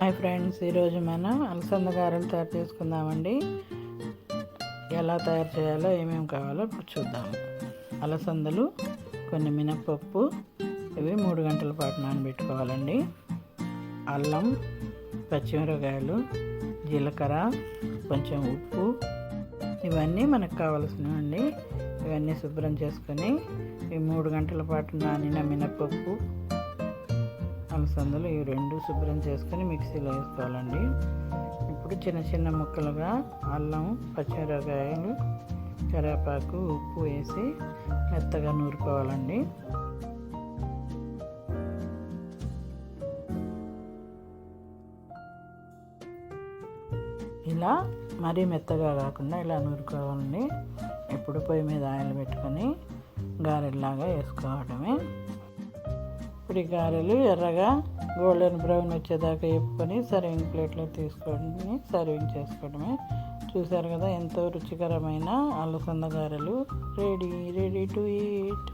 Hi friends ఈరోజు మనం అలసంద గారెలు తయారు చేసుకుందామండి. ఎలా తయారు చేయాలో ఏమేమి కావాలో ఇప్పుడు చూద్దాము అలసందలు కొన్ని మినపప్పు ఇవి మూడు గంటల పాటు నానబెట్టుకోవాలండి. అల్లం పచ్చిమిరకాయలు జీలకర్ర కొంచెం ఉప్పు. ఇవన్నీ మనకు కావాల్సినవండి. ఇవన్నీ శుభ్రం చేసుకొని ఈ మూడు గంటల పాటు నానిన మినపప్పు అలసందలు ఈ రెండు శుభ్రం చేసుకొని మిక్సీలో వేసుకోవాలండి. ఇప్పుడు చిన్న చిన్న ముక్కలుగా అల్లం పచ్చిమిరకాయలు కరివేపాకు ఉప్పు వేసి మెత్తగా నూరుకోవాలండి. ఇలా మరీ మెత్తగా కాకుండా ఇలా నూరుకోవాలండి. ఇప్పుడు పొయ్యి మీద ఆయిల్ పెట్టుకొని గారెల్లాగా వేసుకోవడమే. ఇప్పుడు గారెలు ఎర్రగా గోల్డెన్ బ్రౌన్ వచ్చేదాకా వేపుకొని సర్వింగ్ ప్లేట్లో తీసుకొని సర్వింగ్ చేసుకోవడమే. చూశారు కదా ఎంతో రుచికరమైన అలసంద గారెలు. Ready ready to eat